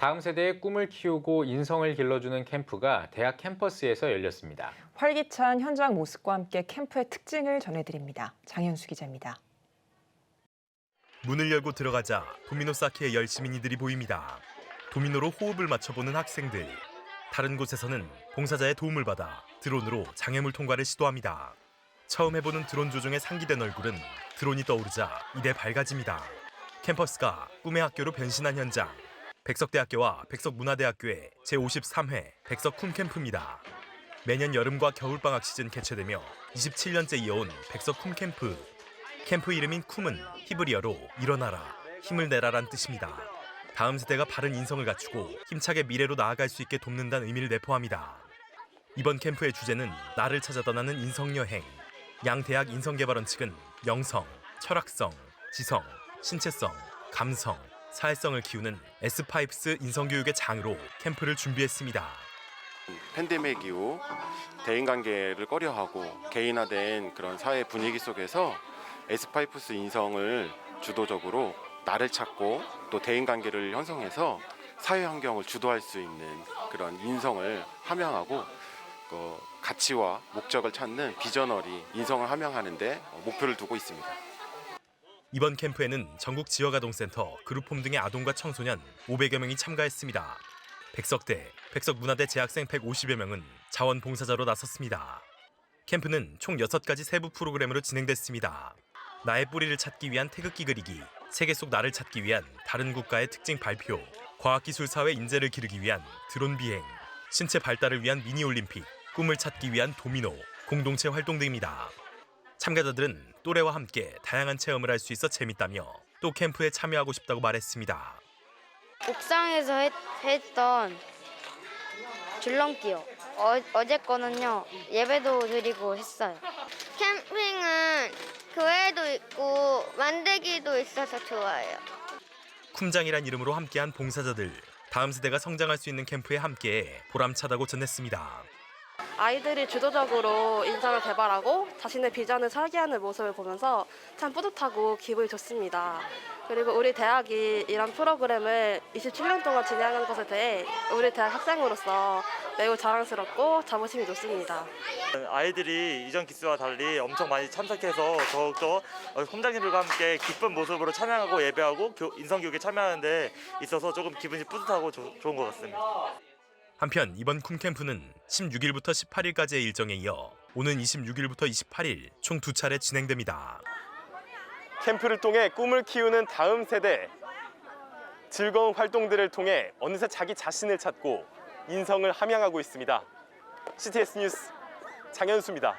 다음 세대의 꿈을 키우고 인성을 길러주는 캠프가 대학 캠퍼스에서 열렸습니다. 활기찬 현장 모습과 함께 캠프의 특징을 전해드립니다. 장현수 기자입니다. 문을 열고 들어가자 도미노 쌓기에 열 시민이들이 보입니다. 도미노로 호흡을 맞춰보는 학생들. 다른 곳에서는 봉사자의 도움을 받아 드론으로 장애물 통과를 시도합니다. 처음 해보는 드론 조종에 상기된 얼굴은 드론이 떠오르자 이내 밝아집니다. 캠퍼스가 꿈의 학교로 변신한 현장. 백석대학교와 백석문화대학교의 제53회 백석쿵 캠프입니다. 매년 여름과 겨울방학 시즌 개최되며 27년째 이어온 백석쿵 캠프. 캠프 이름인 쿰은 히브리어로 일어나라, 힘을 내라란 뜻입니다. 다음 세대가 바른 인성을 갖추고 힘차게 미래로 나아갈 수 있게 돕는다는 의미를 내포합니다. 이번 캠프의 주제는 나를 찾아 떠나는 인성 여행. 양 대학 인성개발원 측은 영성, 철학성, 지성, 신체성, 감성, 사회성을 키우는 에스파이프스 인성교육의 장으로 캠프를 준비했습니다. 팬데믹 이후 대인관계를 꺼려하고 개인화된 그런 사회 분위기 속에서 에스파이프스 인성을 주도적으로 나를 찾고 또 대인관계를 형성해서 사회 환경을 주도할 수 있는 그런 인성을 함양하고 그 가치와 목적을 찾는 비저너리 인성을 함양하는데 목표를 두고 있습니다. 이번 캠프에는 전국 지역아동센터, 그룹홈 등의 아동과 청소년 500여 명이 참가했습니다. 백석대, 백석문화대 재학생 150여 명은 자원봉사자로 나섰습니다. 캠프는 총 6가지 세부 프로그램으로 진행됐습니다. 나의 뿌리를 찾기 위한 태극기 그리기, 세계 속 나를 찾기 위한 다른 국가의 특징 발표, 과학기술 사회 인재를 기르기 위한 드론 비행, 신체 발달을 위한 미니올림픽, 꿈을 찾기 위한 도미노, 공동체 활동 등입니다. 참가자들은 또래와 함께 다양한 체험을 할 수 있어 재밌다며 또 캠프에 참여하고 싶다고 말했습니다. 옥상에서 했, 했던 줄넘기요. 어, 어제 거는요 예배도 드리고 했어요. 캠핑은 교회도 있고 만들기도 있어서 좋아요. 쿰장이란 이름으로 함께한 봉사자들 다음 세대가 성장할 수 있는 캠프에 함께 보람차다고 전했습니다. 아이들이 주도적으로 인성을 개발하고 자신의 비전을 설계하는 모습을 보면서 참 뿌듯하고 기분이 좋습니다. 그리고 우리 대학이 이런 프로그램을 27년 동안 진행한 것에 대해 우리 대학 학생으로서 매우 자랑스럽고 자부심이 높습니다. 아이들이 이전 기수와 달리 엄청 많이 참석해서 더욱더 홈장님들과 함께 기쁜 모습으로 찬양하고 예배하고 교- 인성교육에 참여하는 데 있어서 조금 기분이 뿌듯하고 조- 좋은 것 같습니다. 한편 이번 쿰 캠프는 16일부터 18일까지의 일정에 이어 오는 26일부터 28일 총 두 차례 진행됩니다. 캠프를 통해 꿈을 키우는 다음 세대 즐거운 활동들을 통해 어느새 자기 자신을 찾고 인성을 함양하고 있습니다. CTS 뉴스 장현수입니다.